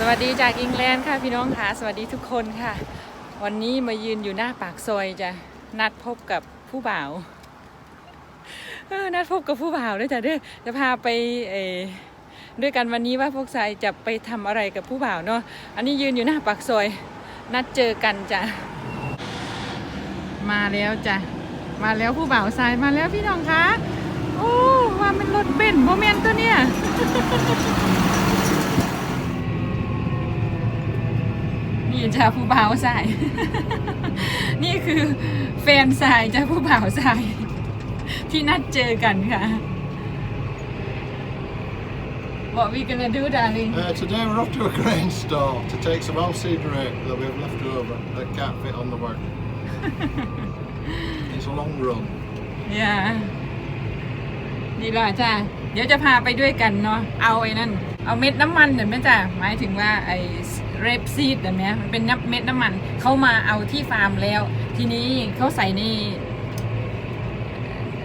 สวัสดีจากอังกฤษค่ะพี่น้องค่ะสวัสดีทุกคนค่ะ วันนี้มายืนอยู่หน้าปากซอยจะนัดพบกับผู้บ่าวเออนัดพบกับผู้บ่าวด้วยจ้ะเด้อจะพาไปเอด้วยกันวันนี้ว่าพวกสายจะไปทำอะไรกับผู้บ่าวเนาะอันนี้ยืนอยู่หน้าปากซอย นัดเจอกันจ้ะมาแล้วจ้ะมาแล้วผู้บ่าวสายมาแล้วพี่น้องคะโอ้ว่ามันรถเบนซ์โมเมนต์ตัวเนี้ย นี่จ้าผู้บ่าวสายนี่คือแฟนสายจ้าผู้บ่าวสายที่นัดเจอกันค่ะ What we gonna do darling Uh, today we're off to a grain store to take some oilseed rape that we've left over that can't fit on the wagon. it's a long run. อย่านี่ล่ะจ้าเดี๋ยวจะพาไปด้วยกันเนาะ เอาไอ้นั่น เอาเม็ดน้ำมันเห็นไหมจ้าหมายถึงว่าไอ้ เรปซีดเห็นไหมมันเป็นน้ำเม็ดน้ำมันเขามาเอาที่ฟาร์มแล้ว ทีนี้เขาใส่ใน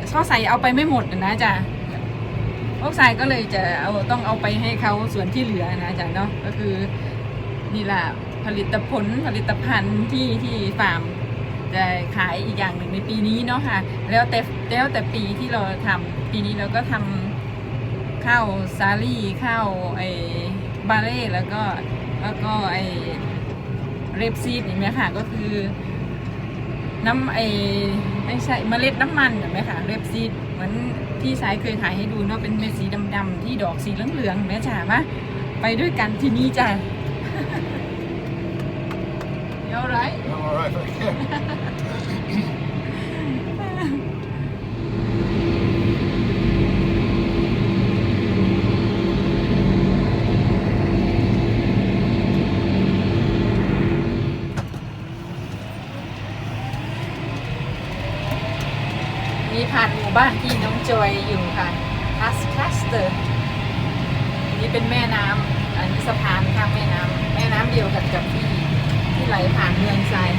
เขาใส่เอาไปไม่หมดนะจ้าพวกสายก็เลยจะเอาต้องเอาไปให้เขาส่วนที่เหลือนะจ้าเนาะก็คือนี่แหละผลิตผลผลิตภัณฑ์ที่ที่ฟาร์มจะขายอีกอย่างหนึ่งในปีนี้เนาะค่ะ แล้วแต่แล้วแต่ปีที่เราทำปีนี้เราก็ทำข้าวซาลี่ข้าวไอบาเล่แล้วก็ แล้วก็ไอเรปซีดเห็นไหมค่ะก็คือ น้ำไอไม่ใช่เมล็ดน้ำมันเห็นไหมค่ะเรปซีดเหมือนที่สายเคยถ่ายให้ดูเนาะเป็นเม็ดสีดำๆที่ดอกสีเหลืองๆเห็นไหมจ๋ามาไปด้วยกันที่นี่จ้ะ All right I'm all right, thank you. มีผ่านหมู่บ้านที่น้ องจอยู่ค่ะทัสคัสเตอร์นี่เป็นแม่น้ำอันนี้สะพานข้ามแม่น้ำแม่น้ำเดียวกันกับที่ที่ไหลผ่านเมืองทราย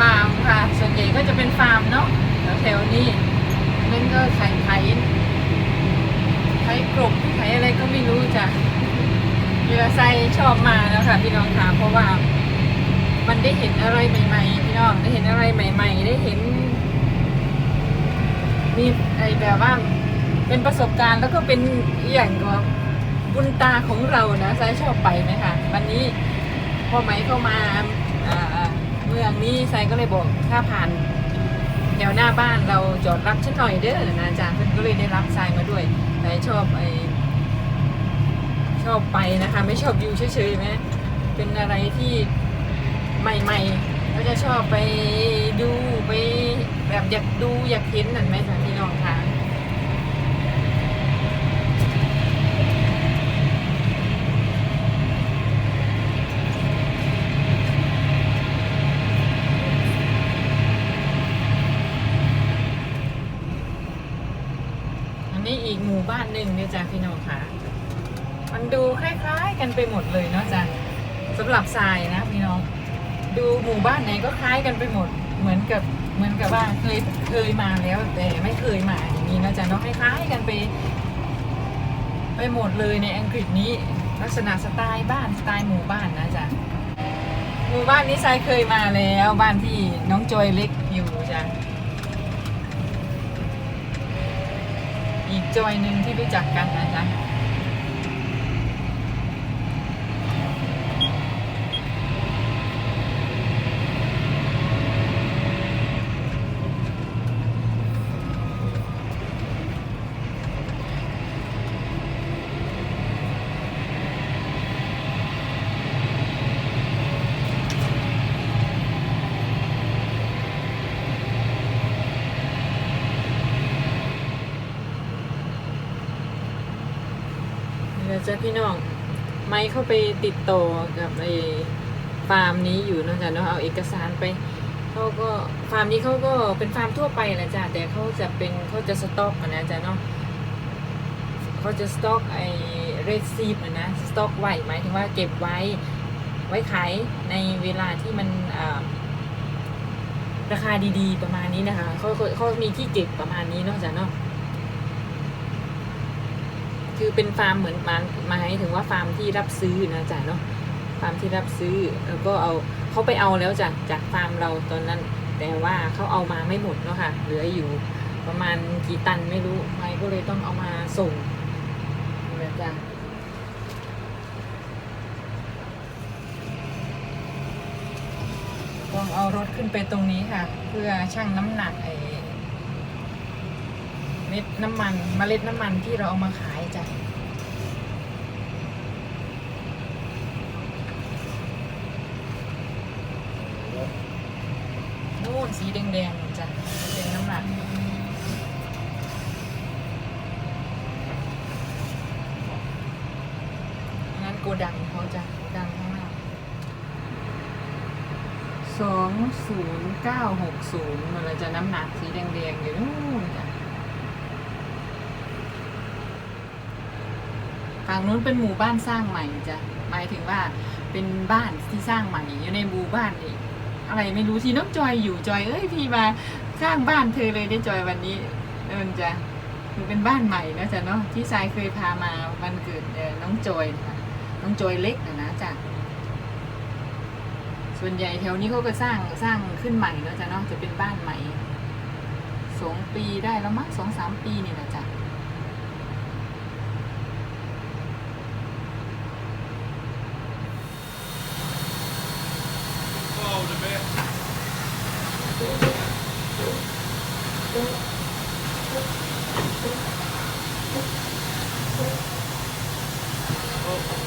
ฟาร์มค่ะ ส่วนใหญ่ก็จะเป็นฟาร์มเนาะแถวๆนี้นั่นก็ไข่ไข่ไข่กรบไข่อะไรก็ไม่รู้จ้ะเรือไซชอบ มาแล้วค่ะพี่น้องค่ะเพราะว่า มันได้เห็นอะไรใหม่ๆพี่น้องได้เห็นอะไรใหม่ ๆ ได้เห็น มีไอแบบว่าเป็นประสบการณ์แล้วก็เป็นอย่างก็บุญตาของเรานะไซชอบไปไหมคะวันนี้พอไหมเข้ามาเมืองนี้ไซก็เลยบอกถ้าผ่านแถวหน้าบ้านเราจอดรับฉันหน่อยเด้อนะจารย์เพิ่นก็เลยได้รับไซมาด้วยไซชอบไอ ชอบไปนะคะ ไม่ชอบอยู่เฉยๆไหมเป็นอะไรที่ใหม่ๆก็จะชอบไปดูไปแบบอยากดูอยากเห็นนั่นไหมจ๊ะพี่น้องคะอันนี้อีกหมู่บ้านหนึ่งเนี่ยจ้ะพี่น้องค่ะ มันดูคล้ายๆกันไปหมดเลยเนาะจ้ะสำหรับทรายนะพี่น้อง ดูหมู่บ้านไหนก็คล้ายกันไปหมด เหมือนกับเหมือนกับว่าเคยเคยมาแล้วแต่ไม่เคยมาอย่างนี้นะจ๊ะเนาะคล้ายๆกันไป ไปหมดเลยในอังกฤษนี้ลักษณะสไตล์บ้านสไตล์หมู่บ้านนะจ๊ะหมู่บ้านนี้ทรายเคยมาแล้วบ้านที่น้องจอยเล็กอยู่จ้ะอีกจอยหนึ่งที่รู้จักกันนะจ๊ะ เดี๋ยวจะพี่น้องไม่เข้าไปติดต่อกับไอ้ฟาร์มนี้อยู่นอะจ๊ะเนาะเอาเอกสารไปเขาก็ฟาร์มนี้เขาก็เป็นฟาร์มทั่วไปแหละจ้ะแต่เขาจะเป็นเขาจะสต็อกนะจ๊ะเนาะเขาจะสต็อกไอ้เรดซีฟนะสต็อกไว้หมายถึงว่าเก็บไว้ไว้ขายในเวลาที่มันราคาดีๆประมาณนี้นะคะเขาเขาเขามีที่เก็บประมาณนี้นาะจ๊ะเนาะ คือเป็นฟาร์มเหมือนมันหมายถึงว่าฟาร์มที่รับซื้อนะจ๊ะเนาะฟาร์มที่รับซื้อแล้วก็เอาเขาไปเอาแล้วจากจากฟาร์มเราตอนนั้น แต่ว่าเขาเอามาไม่หมดเนาะค่ะเหลืออยู่ประมาณกี่ตันไม่รู้ไม่ก็เลยต้องเอามาส่งนะจ๊ะต้องเอารถขึ้นไปตรงนี้ค่ะ เพื่อชั่งน้ำหนักไอ้ เม็ดน้ำมันเมล็ดน้ำมันที่เราเอามาขายจ้ะนู่นสีแดงๆจ้ะเป็นน้ำหนักอันนั้นโกดังเขาจ้ะโกดังข้างหน้าสองศูนย์เก้าหกศูนย์มันเลยจะน้ำหนักสีแดงๆอยู่นู่นจ้ะ ฝั่งนู้นเป็นหมู่บ้านสร้างใหม่จ้ะหมายถึงว่าเป็นบ้านที่สร้างใหม่อยู่ในหมู่บ้านนี่อะไรไม่รู้ที่น้องจอยอยู่จอยเอ้ยพี่มาสร้างบ้านเธอเลยได้จอยวันนี้เอินจ้ะมันเป็นบ้านใหม่นะจ๊ะเนาะที่ทรายเคยพามาวันเกิดน้องจอยนะน้องจอยเล็กนะนะจ้ะส่วนใหญ่แถวนี้เขาก็สร้างสร้างขึ้นใหม่นะจ้ะเนาะจะเป็นบ้านใหม่สองปีได้แล้วมั้งสองสามปีนี่นะจ๊ะ Forward a bit. Oh.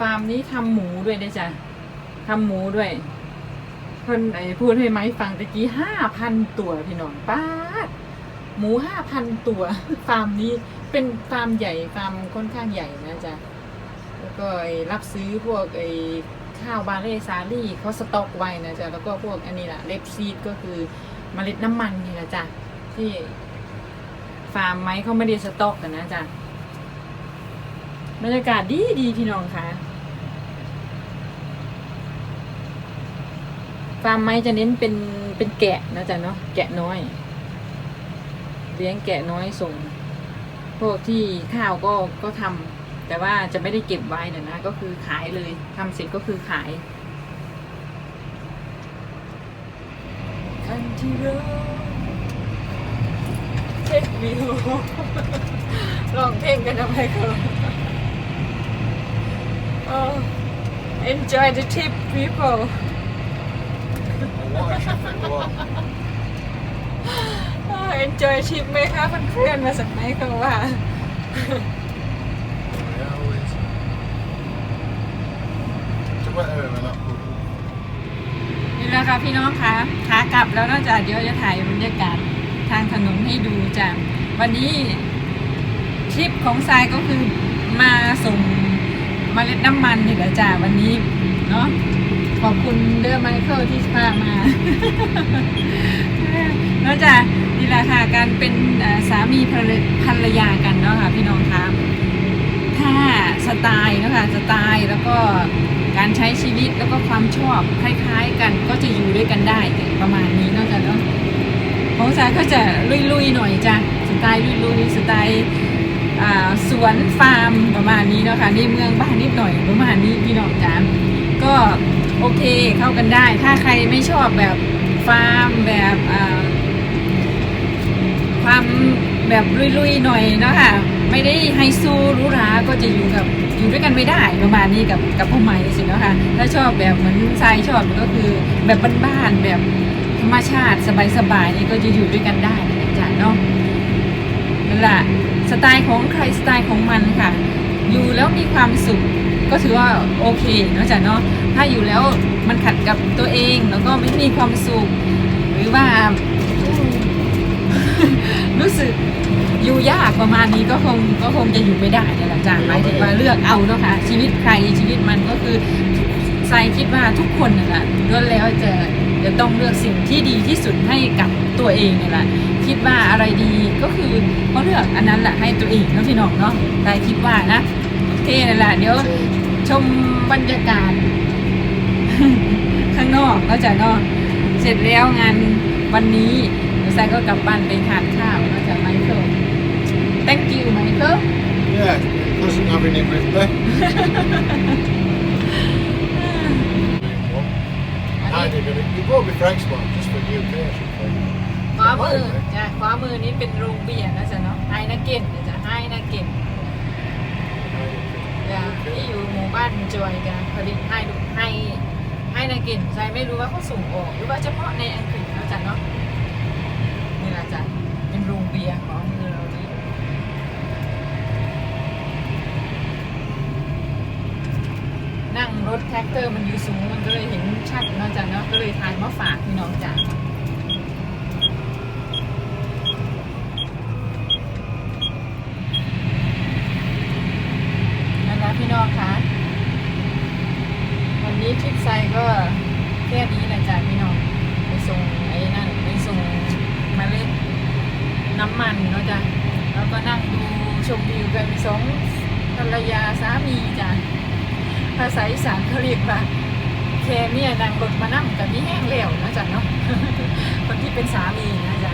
ฟาร์มนี้ทำหมูด้วยได้จ้ะทำหมูด้วยเพิ่นไอ้พูดให้ไหมฟังตะกี้ห้าพันตัวพี่น้องป้าดหมูห้าพันตัวฟาร์มนี้เป็นฟาร์มใหญ่ฟาร์มค่อนข้างใหญ่นะจ๊ะแล้วก็รับซื้อพวกไอ้ข้าวบาเล่ซารี่เขาสต็อกไว้นะจ๊ะแล้วก็พวกอันนี้แหละเลปซีดก็คือเมล็ดน้ำมันนี่นะจ๊ะที่ฟาร์มไหมเขาไม่ได้สต็อกกันนะจ๊ะบรรยากาศดีดีพี่น้องค่ะ ฟาร์มไม้จะเน้นเป็นเป็นแกะนะจ๊ะเนาะแกะน้อย เลี้ยงแกะน้อยส่ง พวกที่ข้าวก็ก็ทำแต่ว่าจะไม่ได้เก็บไว้เดี๋ยวนะก็คือขายเลยทำเสร็จก็คือขายคันที่รเทควิวลองเพลงกันทำไมเขา oh enjoy the trip people เอนจอยทริปไหมคะเพื่อนๆมาสักไหมเขาว่า Yeah, always. To wet her and that. นี่แหละค่ะพี่น้องคะขากลับแล้วนอกจากเดี๋ยวจะถ่ายบรรยากาศทางถนนให้ดูจ้ะวันนี้ทริปของทรายก็คือมาส่งเมล็ดน้ำมันนี่แหละจ้ะวันนี้เนาะ ขอบคุณเดอร์ไมเคิลที่พามานอกจากนี่แหละค่ะการเป็นสามีภรรยากันเนาะค่ะพี่น้องคะถ้าสไตล์เนาะค่ะสไตล์แล้วก็การใช้ชีวิตแล้วก็ความชอบคล้ายๆ กันก็จะอยู่ด้วยกันได้ประมาณนี้เนาะจ้ะเนาะของสายก็จะลุยๆหน่อยจ้ะสไตล์ลุยๆสไตล์สวนฟาร์มประมาณนี้เนาะค่ะในเมืองบ้านนิดหน่อยประมาณนี้พี่น้องจ้า เคเข้ากันได้ ถ้าใครไม่ชอบแบบฟาร์มแบบความแบบลุยๆหน่อยเนาะค่ะไม่ได้ไฮซหรูหราก็จะอยู่กับอยู่ด้วยกันไม่ได้ประมาณนี้กับกับพ่อใหม่สิเนาะค่ะถ้าชอบแบบเหมือนทรายชอบก็คือแบบบ้านๆแบบธรรมชาติสบายๆนี่ก็จะอยู่ด้วยกันได้จ้ะเนาะนั่นแหละสไตล์ของใครสไตล์ของมันค่ะ อยู่แล้วมีความสุข ก็ถือว่าโอเคเนอะจ๊ะเนาะถ้าอยู่แล้วมันขัดกับตัวเองแล้วก็ไม่มีความสุขหรือว่า รู้สึกอยู่ยากประมาณนี้ก็คงก็คงจะอยู่ไม่ได้เนี่ยแหละจ้ะหมายถึงว่าเลือกเอาเนาะค่ะชีวิตใครชีวิตมันก็คือใส่คิดว่าทุกคนน่ะแหละก็แล้วจะจะต้องเลือกสิ่งที่ดีที่สุดให้กับตัวเองเนี่ยแหละคิดว่าอะไรดีก็คือก็เลือกอันนั้นแหละให้ตัวเองเนาะพี่น้องเนาะแต่คิดว่านะโอเคนั่นแหละเดี๋ยว ชมบรรยากาศ ข้างนอกก็จะเนาะเสร็จแล้วงานวันนี้เดี๋ยวแซก็กลับบ้านไปทานข้าวก็จะไมเคิล thank you ไมเคิล Yeah, wasn't having it with me. I did it. You brought me Frank's one just for the occasion. ขวามือจ้ะขวามือนี้เป็นโรงเบียร์นะจ๊ะเนาะไฮนาเกนนะจ๊ะไฮนาเกน จ้ะที่อยู่หมู่บ้านจอยกันผลิตไฮไฮไฮนาเกนใจไม่รู้ว่าเขาส่งออกหรือว่าเฉพาะในอังกฤษนะจ๊ะเนาะนี่แหละจ้ะเป็นโรงเบียร์ของมือเรานี้นั่งรถแท็กเตอร์มันอยู่สูงมันก็เลยเห็นชัดเนาะจ๊ะเนาะก็เลยถ่ายมาฝากพี่น้องจ้ะนั่นนะพี่น้องคะวันนี้ทริปไซก็แค่นี้แหละจ้ะพี่น้องไปส่งไอ้นั่นไปส่งเมาเล็ดน้ำมันเนาะจ้ะแล้วก็นั่งดูชมวิวกันสองภรรยาสามีจ้ะ ภาษาอีสานเขาเรียกว่าแค่เมียนางรถมานั่งกับมีแห้งเหลวนะจ๊ะเนาะคนที่เป็นสามีนะจ๊ะ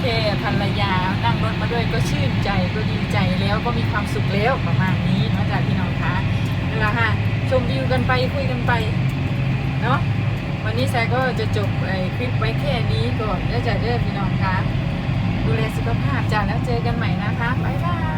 แค่ภรรยานั่งรถมาด้วยก็ชื่นใจก็ดีใจแล้วก็มีความสุขแล้วประมาณนี้นะจ๊ะพี่น้องคะนั่แหละค่ะชมวิวกันไปคุยกันไปเนาะวันนี้แซก็จะจบไอ้คลิปไว้แค่นี้ก่อนแล้วจะเด้อพี่น้องคะดูแลสุขภาพจ้ะแล้วเจอกันใหม่นะคะบ๊ายบาย